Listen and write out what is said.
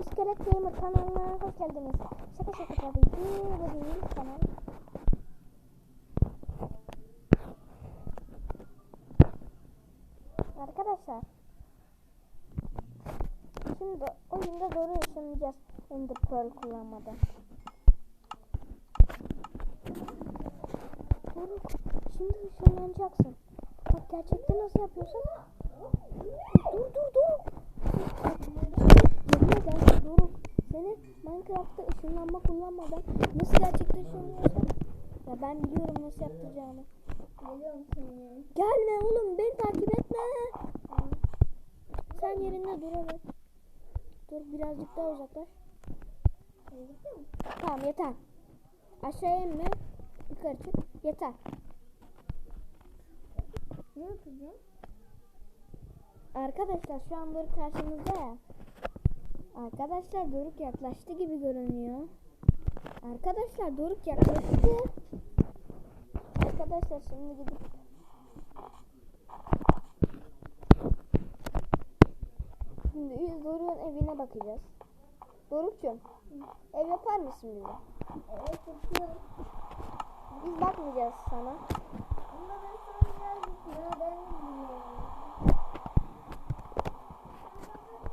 İskelet Gamer kanalına hoş geldiniz. Şaka şaka tabii ki bu kanal. Arkadaşlar. Şimdi oyunda doğru yaşamayacağız. Ender Pearl kullanmadan. Şimdi ışınlanacaksın. Bak gerçekten nasıl yapıyorsun? Dur dur dur. Yerine gel Seni Minecraft'ta ışınlanma kullanmadan nasıl gerçekten ışınlıyorsun? Ya ben biliyorum nasıl yapacağımı. Geliyorum seni. Gelme oğlum beni takip etme. Sen yerinde dur evet. Dur birazcık daha uzaklaş. Tamam yeter. Aşağıya inme. Yukarı çık. Yeter. Ne yapacağım? Arkadaşlar şu an Doruk karşımızda ya. Arkadaşlar Doruk yaklaştı gibi görünüyor. Arkadaşlar Doruk yaklaştı. Arkadaşlar şimdi gidip Şimdi Doruk'un evine bakacağız. Doruk'cum ev yapar mısın bize? Evet yapıyorum. Biz bakmayacağız sana.